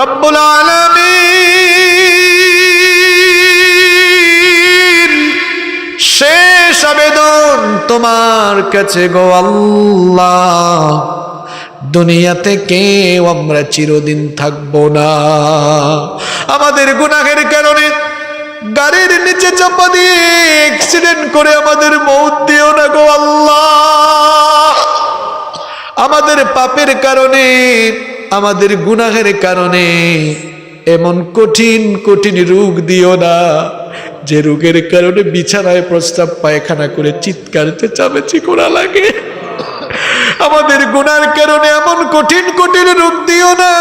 রব্বুল আলামিন। শেষ আবেদন তোমার কাছে গো আল্লাহ। দুনিয়াতে কেউ আমরা চিরদিন থাকব না। আমাদের গুনাহের কারণে গাড়ির নিচে চাপা দিয়ে অ্যাক্সিডেন্ট করে আমাদের মৌত দিও না গো আল্লাহ। আমাদের পাপের কারণে আমাদের গুনাহের কারণে এমন কঠিন কঠিন রোগ দিও না। যে রোগের কারণে বিছানায় প্রস্তাব পায়খানা করে চিৎকার, চেঁচামেচি করা লাগে। আমাদের গুনার কারণে এমন কঠিন কঠিন রোগ দিও না।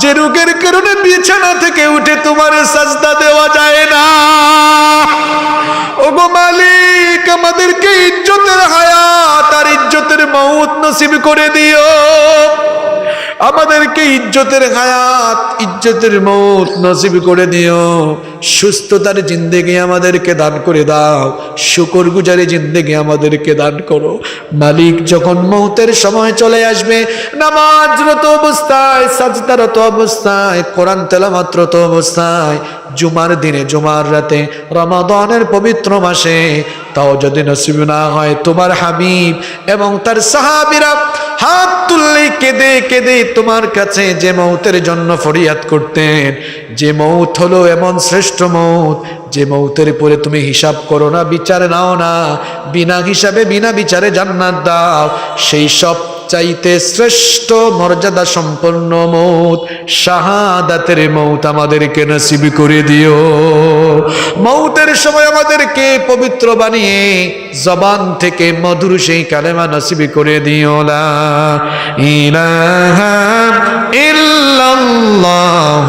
যে রোগের কারণে বিছানা থেকে উঠে তোমার সাজদা দেওয়া যায় না। ওগো মালিক, আমাদেরকে ইজ্জতের হায়াত আর ইজ্জতের মৌত নসিব করে দিও। আমাদেরকে ইজ্জতের হায়াত ইজ্জতের মত নসিব করে দিও। সুস্থতার জিন্দেগি আমাদেরকে দান করে দাও। শুকর গুজারি জিন্দেগি আমাদেরকে দান করো। মালিক যখন মৌতের সময় চলে আসবে, নামাজরত অবস্থায়, সাজদারত অবস্থায়, কোরআন তেলামাত্রত অবস্থায়, জুমার দিনে, জুমার রাতে, রমাদনের পবিত্র মাসে, তাও যদি নসিব না হয়, তোমার হাবিব এবং তার সাহাবিরা হাত তুললে কেঁদে কেঁদে তোমার কাছে যে মৌতের জন্য ফরিয়াদ করতেন, যে মৌত হলো এমন শ্রেষ্ঠ মৌত, যে মৌতের পরে তুমি হিসাব করো না, বিচার নাও না, বিনা হিসাবে, বিনা বিচারে জান্নাত দাও, সেই সব চাইতে শ্রেষ্ঠ মর্যাদা সম্পন্ন মৌত, শাহাদাতের মৌত আমাদেরকে নসিব করে দিও। মৌতের সময় আমাদেরকে পবিত্র বানিয়ে জবান থেকে মধুর সেই কালেমা নসিব করে দিও। লা ইলাহা ইল্লাল্লাহ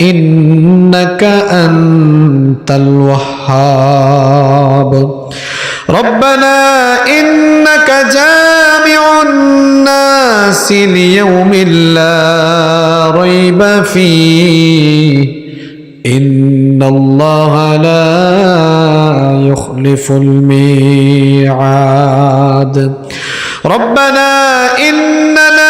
إنك أنت الوهاب. ربنا إنك جامع الناس ليوم لا ريب فيه. إن الله لا يخلف الميعاد. ربنا إننا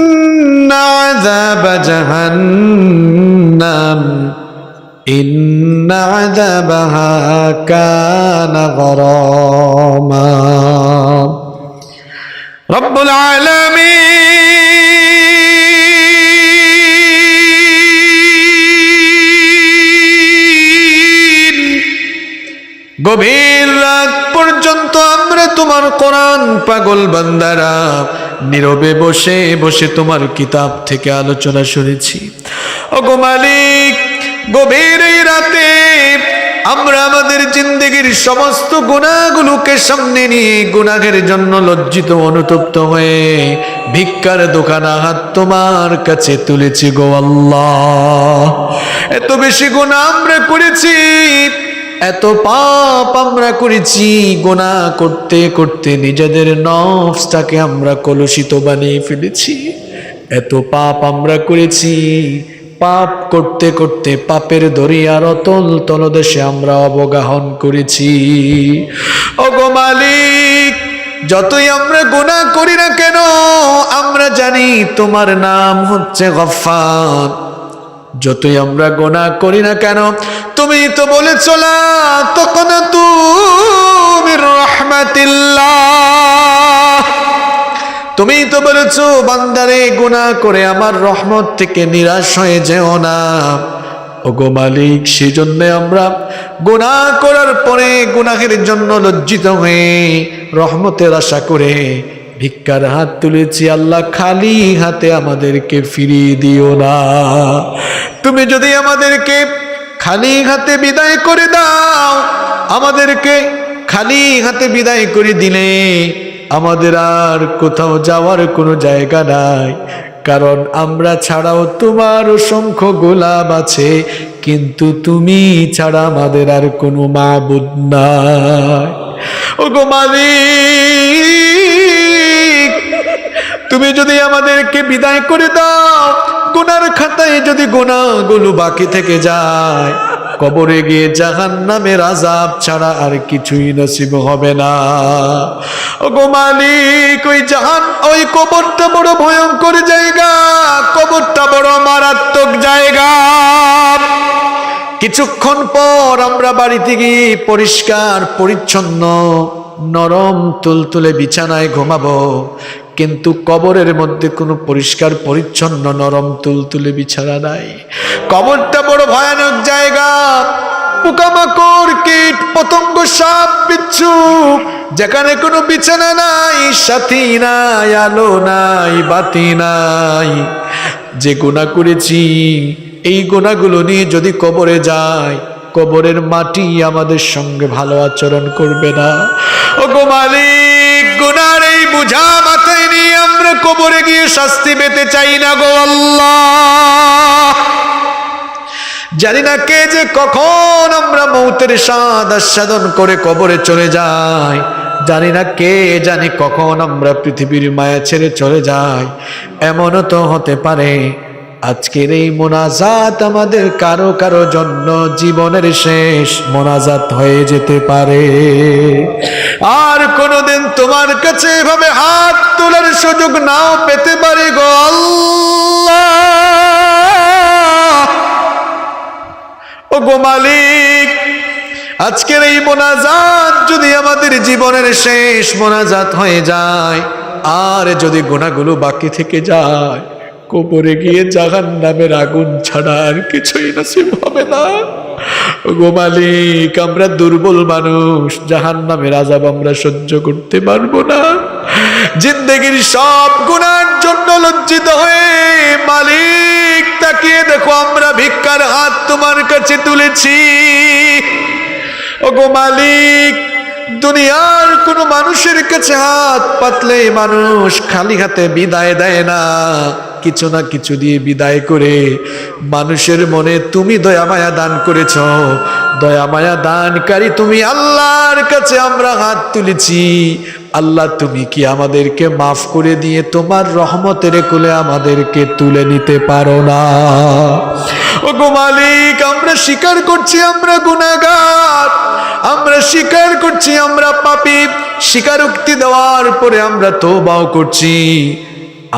عذاب جهنم إن عذابها كان غراما رب العالمين গভীর রাত পর্যন্ত আমরা তোমার কোরআন পাগল বান্দারা নীরবে বসে বসে তোমার কিতাব থেকে আলোচনা শুনেছি। ওগো মালিক, গভীর এই রাতে আমরা আমাদের জিন্দগির সমস্ত গুণাগুলোকে সামনে নিয়ে গুণাগের জন্য লজ্জিত, অনুতপ্ত হয়ে ভিক্ষার দোকান হাত তোমার কাছে তুলেছি গো আল্লাহ। এত বেশি গুণা আমরা করেছি এত পাপ আমরা করেছি গোনা করতে করতে নিজেদের নফসটাকে আমরা কলুষিত বানিয়ে ফেলেছি। এত পাপ আমরা করেছি, পাপ করতে করতে পাপের দরিয়ার অতল তলদেশে আমরা অবগাহন করেছি। ওগো মালিক, যতই আমরা গুনাহ করি না কেন, আমরা জানি তোমার নাম হচ্ছে গফফার। যতই আমরা গোনা করি না কেন, তুমি তো বলে চলা তখন তুমি রহমাতিল্লাহ। তুমি তো বলেছ, বান্দারে গুনাহ করে আমার রহমত থেকে নিরাশ হয়ে যেও না। ওগো মালিক, সেজন্য আমরা গুনাহ করার পরে গুনাহের জন্য লজ্জিত হয়ে রহমতের আশা করে ভিক্ষার হাত তুলেছি আল্লাহ, খালি হাতে আমাদেরকে ফিরিয়ে দিও না। তুমি যদি আমাদেরকে খালি হাতে বিদায় করে দাও, আমাদেরকে খালি হাতে বিদায় করে দিলে আমাদের আর কোথাও যাওয়ার কোনো জায়গা নাই। কারণ আমরা ছাড়াও তোমার অসংখ্য গোলাপ আছে, কিন্তু তুমি ছাড়া আমাদের আর কোনো মা মাবুদ নাই। ও গো মালিক! তুমি যদি আমাদেরকে বিদায় করে দাও, গুনার খাতায় যদি গুনাহগুলো বাকি থেকে যায়, কবরে গিয়ে জাহান নামের আজাব ছাড়া আর কিছুই নসিব হবে না। ও গো মালিক, ওই জাহান, ওই কবরটা বড় ভয়ঙ্কর জায়গা, কবরটা বড় মারাত্মক জায়গা। কিছুক্ষণ পর আমরা বাড়িতে গিয়ে পরিষ্কার, পরিচ্ছন্ন, নরম, তুলতুলে বিছানায় ঘুমাবো। কিন্তু কবরের মধ্যে কোনো পরিষ্কার, পরিচ্ছন্ন, নরম তুলতুলে বিছানা নাই। কবরটা বড় ভয়ানক জায়গা। পোকামাকড়, কীট, পতঙ্গ সাপ বিচ্ছু যেখানে কোনো বিছানা নাই, সাথী নাই, আলো নাই, বাতি নাই। যে গুণা করেছি, এই গোনাগুলো নিয়ে যদি কবরে যায় কবরের মাটি আমাদের সঙ্গে ভালো আচরণ করবে না। ও গো মালিক, গুনার এই বুঝা মাথায় নিয়ে আমরা কবরে গিয়ে শাস্তি পেতে চাই না গো আল্লাহ। জানি না কে যে কখন আমরা মৌতের স্বাদ আস্বাদন করে কবরে চলে যাই। জানি না কে জানি কখন আমরা পৃথিবীর মায়া ছেড়ে চলে যাই। এমনও তো হতে পারে আজকের এই মোনাজাত আমাদের কারও কারও জন্য জীবনের শেষ মোনাজাত হয়ে যেতে পারে। আর কোনোদিন তোমার কাছে এভাবে হাত তোলার সুযোগ নাও পেতে পারে গো ও গো মালিক, আজকের এই মোনাজাত যদি আমাদের জীবনের শেষ মোনাজাত হয়ে যায়, আর যদি গোনাগুলো বাকি থেকে যায় কবরে গিয়ে জাহান নামের আগুন ছাড়া আর কিছুই নসিব হবে না। গো মালিক, আমরা দুর্বল মানুষ জাহান নামের আজাব আমরা সহ্য করতে পারব না। জিন্দগির সব গুণার জন্য লজ্জিত হয়ে মালিক তাকিয়ে দেখো, আমরা ভিক্ষার হাত তোমার কাছে তুলেছি। ও গো মালিক, দুনিয়ার কোনো মানুষের কাছে হাত পাতলে মানুষ খালি হাতে বিদায় দেয় না। কিছু না কিছু দিয়ে বিদায় করে মানুষের মনে তুমি দয়া মায়া দান করেছ। দয়া মায়া দানকারী তুমি আল্লাহর কাছে আমরা হাত তুলেছি। আল্লাহ তুমি কি আমাদেরকে মাফ করে দিয়ে তোমার রহমতের কোলে আমাদেরকে তুলে নিতে পারো না? ও মালিক, আমরা স্বীকার করছি আমরা গুনাগার আমরা স্বীকার করছি আমরা পাপি। স্বীকারোক্তি দেওয়ার পরে আমরা তৌবাও করছি।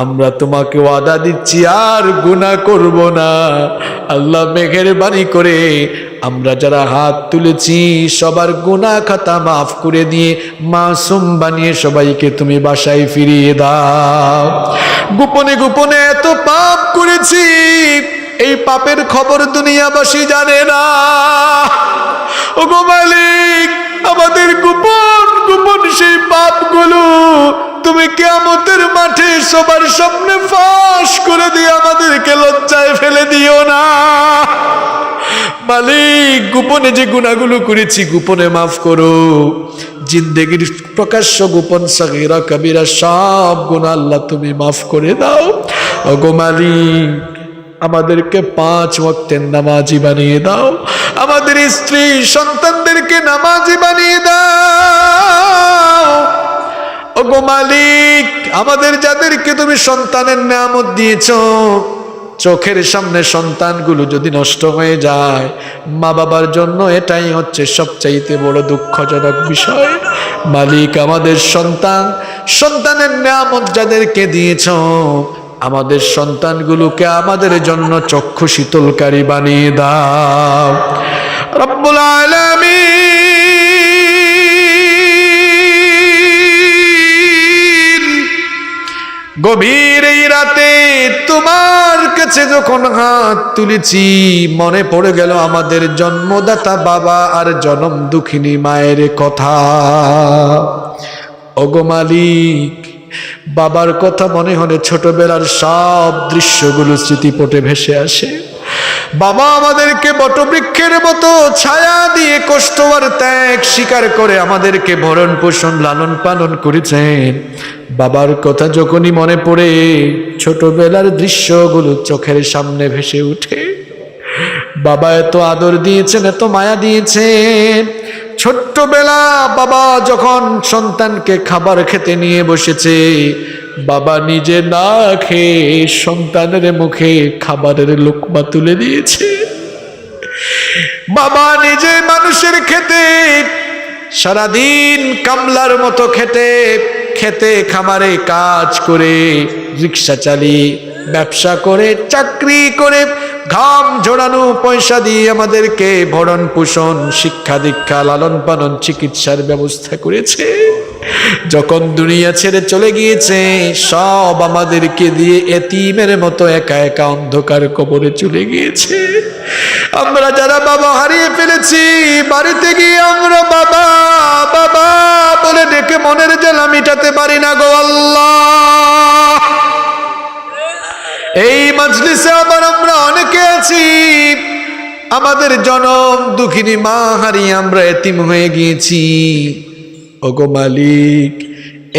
আমরা তোমাকে ওয়াদা দিচ্ছি, আর গুনাহ করব না। আল্লাহ মেঘের বাণী করে আমরা যারা হাত তুলেছি, সবার গুনাহ খাতা মাফ করে দিয়ে মাসুম বানিয়ে সবাইকে তুমি বাসায় ফিরিয়ে দাও। গোপনে গোপনে এত পাপ করেছি, এই পাপের খবর দুনিয়াবাসী জানে না। ও গো মালিক আমাদের গোপন গোপন সেই পাপগুলো তুমি কেমতের মাঠে সবার সামনে ফাঁস করে দিয়ে আমাদেরকে লজ্জায় ফেলে দিও না। মালিক, গোপনে যে গুণাগুলো করেছি গোপনে মাফ করো। জিন্দেগির প্রকাশ্য গোপন সাগিরা, কবিরা, সব গুণ আল্লাহ তুমি মাফ করে দাও। ওগো মালিক, আমাদেরকে পাঁচ ওয়াক্তের নামাজি বানিয়ে দাও। আমাদের স্ত্রী সন্তানদেরকে নামাজি বানিয়ে দাও। ওগো মালিক, আমাদের যাদেরকে তুমি সন্তানের নামত দিয়েছ, চোখের সামনে সন্তানগুলো যদি নষ্ট হয়ে যায়, মা বাবার জন্য এটাই হচ্ছে সবচাইতে বড় দুঃখজনক বিষয়। মালিক, আমাদের সন্তান, সন্তানের নামত যাদেরকে দিয়েছ, আমাদের সন্তানগুলোকে আমাদের জন্য চক্ষু শীতলকারী বানিয়ে দাও। রব্বুল আলামিন গভীর এই রাতে তোমার কাছে যখন হাত তুলেছি, মনে পড়ে গেল আমাদের জন্মদাতা বাবা আর জনম দুঃখিনী মায়ের কথা। ওগো মালিক, বাবার কথা মনে হলে ছোটবেলার সব দৃশ্যগুলো স্মৃতিপটে ভেসে আসে। বাবা আমাদেরকে বটবৃক্ষের মতো ছায়া দিয়ে কষ্ট আর ত্যাগ স্বীকার করে আমাদেরকে ভরণ পোষণ, লালন পালন করেছেন। বাবার কথা যখনই মনে পড়ে, ছোটবেলার দৃশ্যগুলো চোখের সামনে ভেসে ওঠে বাবা এত আদর দিয়েছেন, এত মায়া দিয়েছেন। ছোট্টবেলা বাবা যখন সন্তানকে খাবার খেতে নিয়ে বসেছে বাবা নিজে না খেয়ে সন্তানের মুখে খাবারের লোকমা তুলে দিয়েছে। বাবা নিজে মানুষের খেতে, সারাদিন কামলার মতো খেতে খেতে খামারে কাজ করে, রিক্সা চালিয়ে, ব্যবসা করে, চাকরি করে, ঘাম ঝোড়ানো পয়সা দিয়ে আমাদেরকে ভরণ পোষণ শিক্ষা দীক্ষা লালন পালন চিকিৎসার ব্যবস্থা করেছে। যখন দুনিয়া ছেড়ে চলে গিয়েছে, সব আমাদেরকে দিয়ে এতিমের মতো একা একা অন্ধকার কবরে চলে গিয়েছে। আমরা যারা বাবা হারিয়ে ফেলেছি, বাড়িতে গিয়ে আমরা বাবা বাবা বলে ডেকে মনের জেলা মিটাতে পারি না গো আল্লাহ। এই মজলিসে আবার আমরা অনেকে আছি, আমাদের জনম দুঃখিনী মা হারিয়ে আমরা এতিম হয়ে গিয়েছি। ওগো মালিক,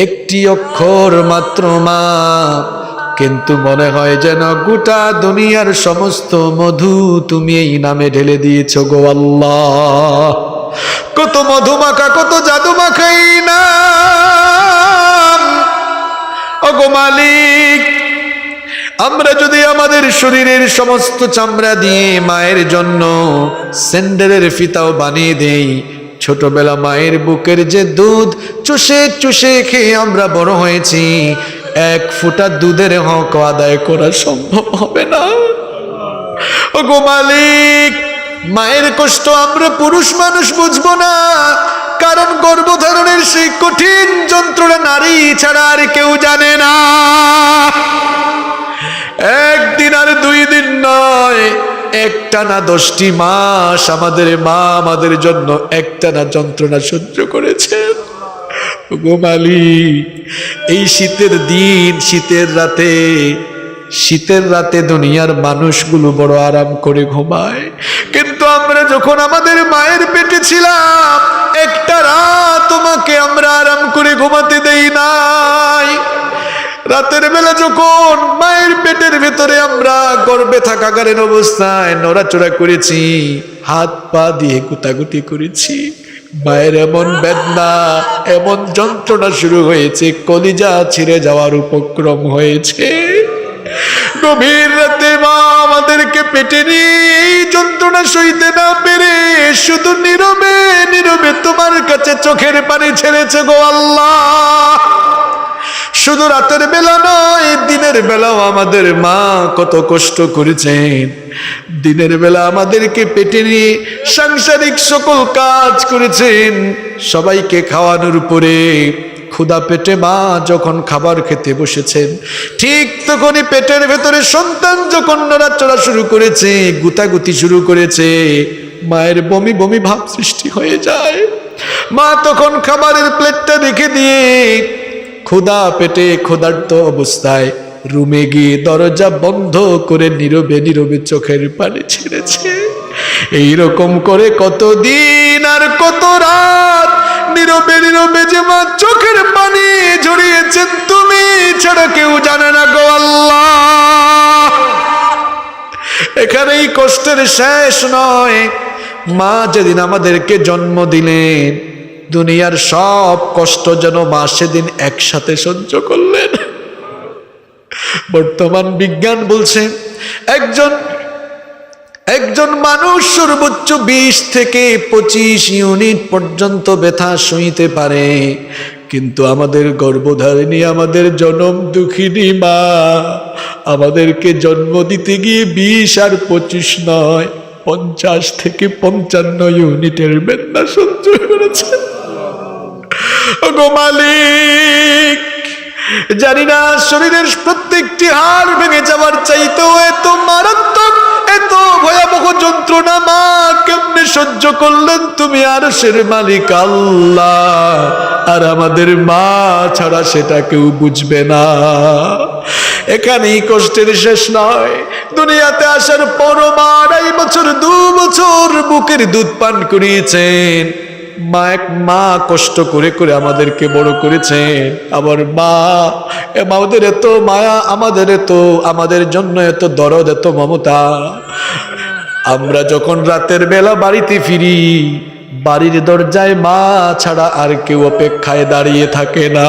একটি অক্ষর মাত্র মা কিন্তু মনে হয় যেন গোটা দুনিয়ার সমস্ত মধু তুমি এই নামে ঢেলে দিয়েছ গো আল্লাহ। কত মধু মাখা কত জাদু মাখাই না ওগো মালিক, আমরা যদি আমাদের শরীরের সমস্ত চামড়া দিয়ে মায়ের জন্য স্যান্ডেলের ফিতাও বানিয়ে দেই ছোটবেলা মায়ের বুকের যে দুধ, চুষে চুষে খেয়ে আমরা বড় হয়েছি। এক ফুটা দুধের হক আদায় করা সম্ভব হবে না। ও গো মালিক, মায়ের কষ্ট আমরা পুরুষ মানুষ বুঝব না। কারণ গর্ভধারণের সেই কঠিন যন্ত্রণা নারী ছাড়া আর কেউ জানে না। একটানা দশটি মাস আমাদের মা আমাদের জন্য একটানা যন্ত্রণা সহ্য করেছেন গোমালি এই শীতের দিন, শীতের রাতে শীতের রাতে দুনিয়ার মানুষগুলো বড় আরাম করে ঘুমায়। কিন্তু আমরা যখন আমাদের মায়ের পেটে ছিলাম, একটা রাত তোমাকে আমরা আরাম করে ঘুমাতে দেই নাই। রাতের বেলা যখন মায়ের পেটের ভেতরে আমরা গর্বে থাকাকালীন অবস্থায় নড়াচড়া করেছি, হাত পা দিয়ে গুতাগুতি করেছি, মায়ের এমন বেদনা, এমন যন্ত্রণা শুরু হয়েছে, কলিজা ছিঁড়ে যাওয়ার উপক্রম হয়েছে। গভীর রাতে মা আমাদেরকে পেটে নিয়ে যন্ত্রণা সইতে না পেরে শুধু নীরবে নীরবে তোমার কাছে চোখের পানি ছেড়েছে গো আল্লাহ। শুধু রাতের বেলা নয়, দিনের বেলাও আমাদের মা কত কষ্ট করেছেন। দিনের বেলা আমাদেরকে পেটে নিয়ে সাংসারিক সকল কাজ করেছেন, সবাইকে খাওয়ানোর পরে ক্ষুদা পেটে মা যখন খাবার খেতে বসেছেন, ঠিক তখনই পেটের ভেতরে সন্তান যখন নড়াচড়া শুরু করেছে, গুতাগুতি শুরু করেছে, মায়ের বমি বমি ভাব সৃষ্টি হয়ে যায়। মা তখন খাবারের প্লেটটা রেখে দিয়ে ক্ষুদা পেটে ক্ষুধার্ত অবস্থায় রুমে গিয়ে দরজা বন্ধ করে নীরবে নীরবে চোখের পানি ছেড়েছে। এইরকম করে কত দিন আর কত রাত নীরবে নীরবে যে মা চোখের পানি ঝরিয়েছেন তুমি ছাড়া কেউ জানে না গো আল্লাহ। এখানেই কষ্টের শেষ নয়। মা যেদিন আমাদেরকে জন্ম দিলেন দুনিয়ার সব কষ্ট যেন মা সেদিন একসাথে সহ্য করলেন। বর্তমান বিজ্ঞান বলছে, একজন একজন মানুষ সর্বোচ্চ বিশ থেকে পঁচিশ ইউনিট পর্যন্ত ব্যথা সইতে পারে। কিন্তু আমাদের গর্ভধারিণী আমাদের জনম দুঃখিনী মা, আমাদেরকে জন্ম দিতে গিয়ে বিশ আর পঁচিশ নয়, পঞ্চাশ থেকে পঞ্চান্ন ইউনিটের বেদনা সহ্য করেছে। ওগো মালিক, জানি না শরীরের প্রত্যেকটি হাড় ভেঙে যাওয়ার চাইতেও এত মারাত্মক, এত ভয়াবহ যন্ত্রণা মা কেমনে সহ্য করলেন তুমি আর সের মালিক আল্লাহ? আর আমাদের মা ছাড়া সেটা কেউ বুঝবে না। এখানেই কষ্টের শেষ নয়। দুনিয়াতে আসার পর মা আড়াই বছর, দু বছর বুকের দুধ পান করিয়েছেন। মা, এক মা কষ্ট করে করে আমাদেরকে বড় করেছেন আবার মা আমাদের এত মায়া, আমাদের এত, আমাদের জন্য এত দরদ, এত মমতা। আমরা যখন রাতের বেলা বাড়িতে ফিরি, বাড়ির দরজায় মা ছাড়া আর কেউ অপেক্ষায় দাঁড়িয়ে থাকে না।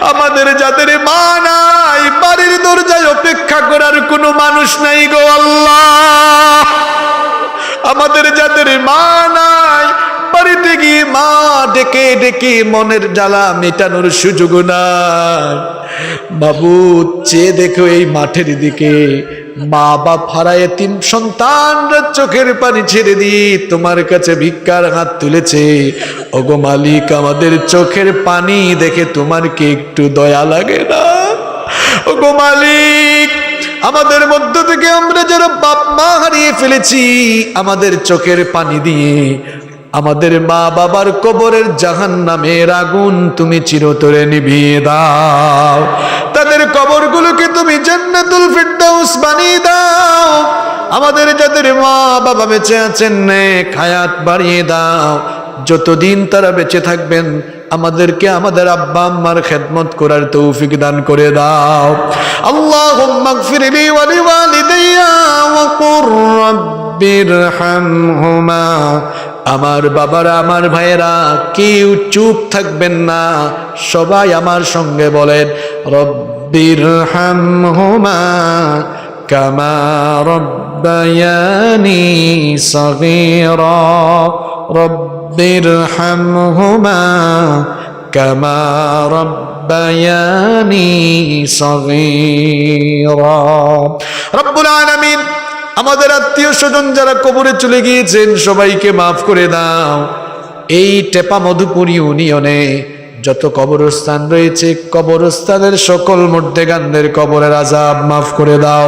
আমাদের যাদের মা নাই, বাড়ির দরজায় অপেক্ষা করার কোনো মানুষ নাই গো আল্লাহ। আমাদের যাদের মা নাই বাড়িতে গিয়ে মা ডেকে ডেকে মনের জ্বালা মেটানোর সুযোগ নাই। বাবু, চেয়ে দেখো এই মাঠের দিকে। মা বাপ হারায় তিন সন্তানরা চোখের পানি ছেড়ে দিয়ে তোমার কাছে ভিক্ষার হাত তুলেছে। ওগো মালিক, আমাদের চোখের পানি দেখে তোমার কি একটু দয়া লাগে না? ওগো মালিক, আমাদের মধ্য থেকে আমরা যারা বাপ মা হারিয়ে ফেলেছি, আমাদের চোখের পানি দিয়ে আমাদের মা বাবার কবরের জাহান নামের আগুন তুমি চিরতরে নিভিয়ে দাও। তাদের কবরগুলোকে তুমি জান্নাতুল ফিরদাউস বানিয়ে দাও। আমাদের যাদের মা বাবা বেঁচে আছেন খায়াত বাড়িয়ে দাও। যতদিন তারা বেঁচে থাকবেন, আমাদেরকে আমাদের আব্বা আম্মার খেদমত করার তৌফিক দান করে দাও। আল্লাহুম্মা গফিরলি ওয়া লিওয়ালিদাইয়া ওয়া কুর রাব্বিরহামহুমা। আমার বাবারা, আমার ভাইয়েরা, কেউ চুপ থাকবেন না। সবাই আমার সঙ্গে বলেন রব্বির হামহুমা কামা রব্বায়ানি সগীরা। রব্বির হামহুমা কামা রব্বায়ানি সগীরা। রব্বুল আলামিন আমাদের আত্মীয় স্বজন যারা কবরে চলে গিয়েছেন, সবাইকে মাফ করে দাও। এই টেপা মধুপুর ইউনিয়নে যত কবরস্থান রয়েছে, কবরস্থানের সকল মধ্যে গান্ধের কবরের আজাব মাফ করে দাও।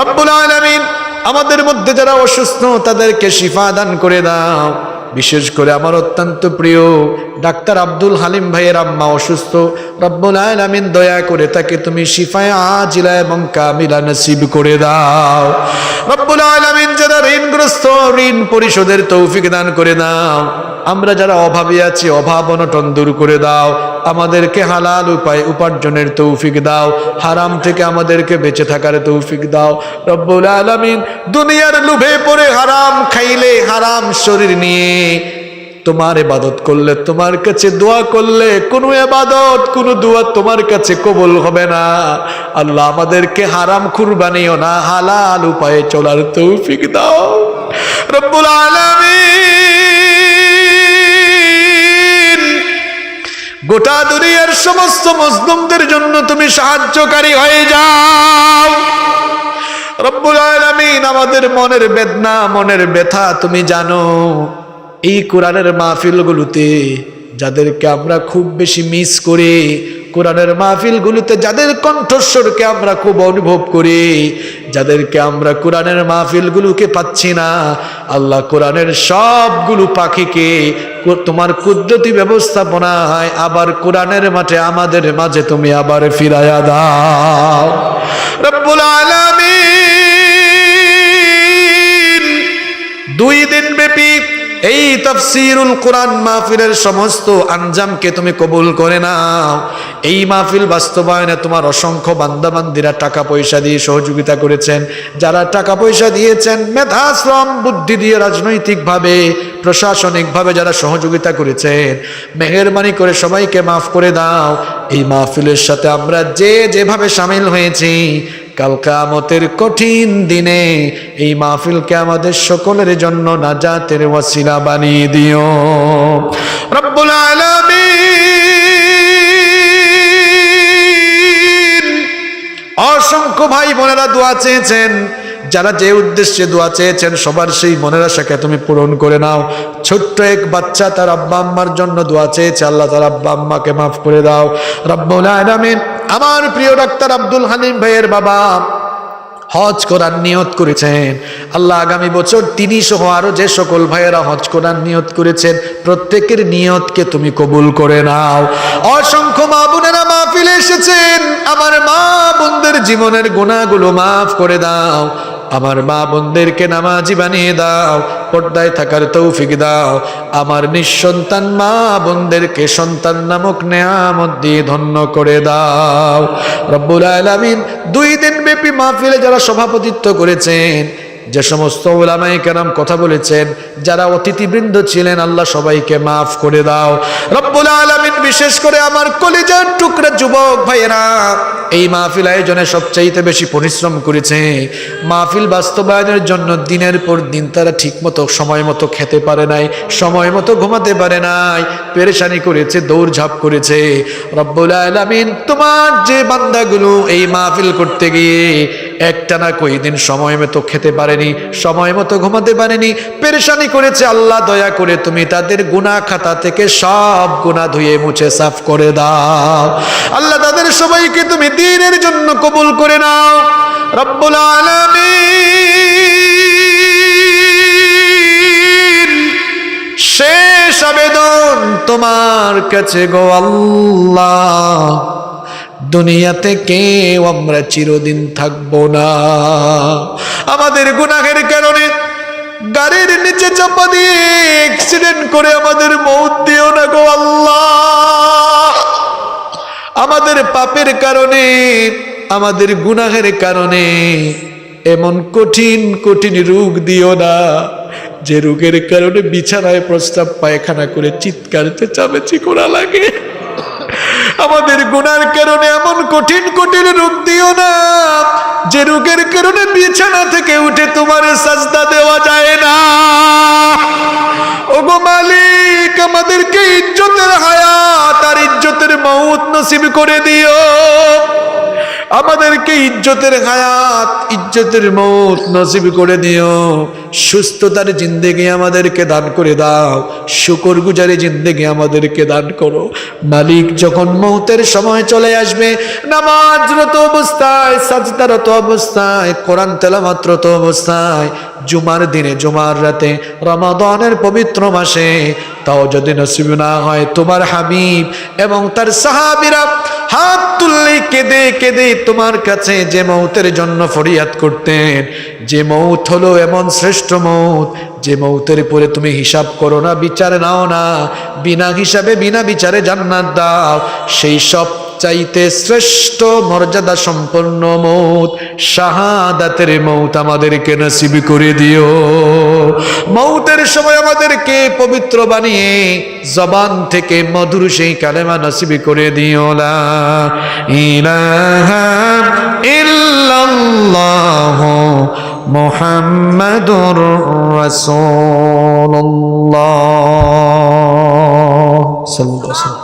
রব্বুল আলামিন, আমাদের মধ্যে যারা অসুস্থ, তাদেরকে শিফা দান করে দাও। বিশেষ করে আমার অত্যন্ত প্রিয় ডাক্তার আব্দুল হালিম ভাইয়ের আম্মা অসুস্থ। রব্বুল আলামিন দয়া করে তাকে তুমি শিফায় আজিলা এবং কামিলা নসিব করে দাও। রব্বুল আলামিন যারা ঋণগ্রস্ত, ঋণ পরিশোধের তৌফিক দান করে দাও। আমরা যারা অভাবে আছি, অভাব অনটন দূর করে দাও। আমাদেরকে হালাল উপায় উপার্জনের তৌফিক দাও। হারাম থেকে আমাদেরকে বেঁচে থাকার তৌফিক দাও। রব্বুল আলামিন দুনিয়ার লোভে পড়ে হারাম খাইলে হারাম শরীর নিয়ে তোমার এবাদত করলে, তোমার কাছে দোয়া করলে, কোনো এবাদত কোনো দোয়া তোমার কাছে কবুল হবে না। আল্লাহ আমাদেরকে হারাম কুরবানিও না, হালাল উপায়ে চলার তৌফিক দাও। রব্বুল আলামিন। গোটা দুনিয়ার সমস্ত মজলুমদের জন্য তুমি সাহায্যকারী হয়ে যাও। রব্বুল আলামিন, আমাদের মনের বেদনা, মনের ব্যথা তুমি জানো। এই কোরআনের মাহফিলগুলোতে যাদেরকে আমরা খুব বেশি মিস করি, কোরআনের মাহফিলগুলোতে যাদের কণ্ঠস্বরকে আমরা খুব অনুভব করি, যাদেরকে আমরা কোরআনের মাহফিলগুলোকে পাচ্ছি না, আল্লাহ কোরআনের সবগুলো পাখিকে তোমার কুদরতি ব্যবস্থাপনায় আবার কোরআনের মাঠে আমাদের মাঝে তুমি আবার ফিরাইয়া দাও। রব্বুল আলামিন, দুই দিন ব্যাপী এই তাফসিরুল কোরআন মাহফিলের সমস্ত আঞ্জামকে তুমি কবুল করে নাও। এই মাহফিল বাস্তবায়নে তোমার অসংখ্য বান্দাবান্দিরা টাকা পয়সা দিয়ে সহযোগিতা করেছেন। যারা টাকা পয়সা দিয়েছেন, মেধা, শ্রম, বুদ্ধি দিয়ে রাজনৈতিকভাবে, প্রশাসনিকভাবে যারা সহযোগিতা করেছেন, মেহরবানি করে সবাইকে মাফ করে দাও। এই মাহফিলের সাথে আমরা যে যেভাবে সামিল হয়েছি কাল কামতের কঠিন দিনে এই মাহফিলকে আমাদের সকলের জন্য নাজাতের ওয়াসিলা বানিয়ে দিও। রব্বুল অসংখ্য ভাই বোনেরা দোয়া চেয়েছেন। যারা যে উদ্দেশ্যে দোয়া চেয়েছেন, সবার সেই মনের আশাকে তুমি পূরণ করে নাও। ছোট্ট এক বাচ্চা তার আব্বা আম্মার জন্য দোয়া চেয়েছে, আল্লাহ তার আব্বা আম্মাকে মাফ করে দাও। রব্বুল আলামিন। আমার প্রিয় ডাক্তার আব্দুল হালিম ভাইয়ের বাবা হজ করার নিয়ত করেছেন। আল্লাহ আগামী বছর তিনি সহ আরও যে সকল ভাইয়েরা হজ করার নিয়ত করেছেন, প্রত্যেকের নিয়তকে তুমি কবুল করে নাও। অসংখ্য মা বোনেরা মাহফিলে এসেছেন। আমার মা বোনদের জীবনের গুণাগুলো মাফ করে দাও। আমার মা বোনদেরকে নামাজি বানিয়ে দাও, পর্দায় থাকার তৌফিক দাও। আমার নিঃসন্তান মা বোনদেরকে সন্তান নামক নেয়ামত দিয়ে ধন্য করে দাও। রব্বুল আলামিন দুই দিন ব্যাপী মাহফিলে যারা সভাপতিত্ব করেছেন, যে সমস্ত ওলামাই কেরাম কথা বলেছেন, যারা অতিথিবৃন্দ ছিলেন, আল্লাহ সবাইকে মাফ করে দাও। রব্বুল আলামিন বিশেষ করে আমার কলিজার টুকরা যুবক ভাইয়েরা এই মাহফিল আয়োজনে সবচাইতে বেশি পরিশ্রম করেছে। মাহফিল বাস্তবায়নের জন্য দিনের পর দিন তারা ঠিকমতো সময় মতো খেতে পারে নাই সময় মতো ঘুমাতে পারে নাই, পেরেশানি করেছে, দৌড়ঝাঁপ করেছে। রব্বুল আলমিন, তোমার যে বান্দাগুলো এই মাহফিল করতে গিয়ে একটানা কয়েকদিন সময় মতো খেতে পারেনি, সময় মতো ঘুমাতে পারেনি, পেরেশানি করেছে আল্লাহ, দয়া করে তুমি তাদের গুনাহ খাতা থেকে সব গুণা ধুয়ে মুছে সাফ করে দাও। আল্লাহ তাদের সবাইকে তুমি দিনের জন্য কবুল করে নাও। রব্বুল আলামিন, শেষ আবেদন তোমার কাছে গো আল্লাহ। দুনিয়াতে কেউ আমরা চিরদিন থাকব না। আমাদের গুনাহের কারণে গাড়ির নিচে চাপা দিয়ে অ্যাক্সিডেন্ট করে আমাদের মৌত দিও না গো আল্লাহ। আমাদের পাপের কারণে, আমাদের গুনাহের কারণে এমন কঠিন কঠিন রোগ দিও না। যে রোগের কারণে বিছানায় প্রস্তাব পায়খানা করে চিৎকার চেঁচামেচি করা লাগে। আমাদের গুনার কারণে এমন কঠিন কঠিন রূপ দিও না। যে রোগের কারণে বিছানা থেকে উঠে তোমার সাজদা দেওয়া যায় না। ওগো মালিক, আমাদেরকে ইজ্জতের হায়াত আর ইজ্জতের মাউত নসিব করে দিও। আমাদেরকে ইজ্জতের হায়াত, ইজ্জতের মৌত নসিব করে দিও। সুস্থতার জিন্দেগি আমাদেরকে দান করে দাও। শুকর গুজারি জিন্দেগি আমাদেরকে দান করো। মালিক যখন মৌতের সময় চলে আসবে, নামাজরত অবস্থায়, সাজদারত অবস্থায়, কোরআন তেলামাত্রত অবস্থায়, জুমার দিনে, জুমার রাতে, রমাদনের পবিত্র মাসে, তাও যদি নসিব না হয়, তোমার হাবিব এবং তার সাহাবিরা হাত তুললে কেঁদে কেঁদে তোমার কাছে যে মৌতের জন্য ফরিয়াদ করতেন। যে মৌত হলো এমন শ্রেষ্ঠ মৌত, যে মৌতের পরে তুমি হিসাব করো না, বিচার নাও না। বিনা হিসাবে, বিনা বিচারে জান্নাত দাও। সেই সব চাইতে শ্রেষ্ঠ মর্যাদা সম্পন্ন মৌত, শাহাদাতের মৌত আমাদেরকে নসিব করে দিও। মৌতের সময় আমাদেরকে পবিত্র বানিয়ে জবান থেকে মধুর সেই কালেমা নসিব করে দিও। লা ইলাহা ইল্লাল্লাহ মুহাম্মাদুর রাসূলুল্লাহ। সাল্লাল্লাহু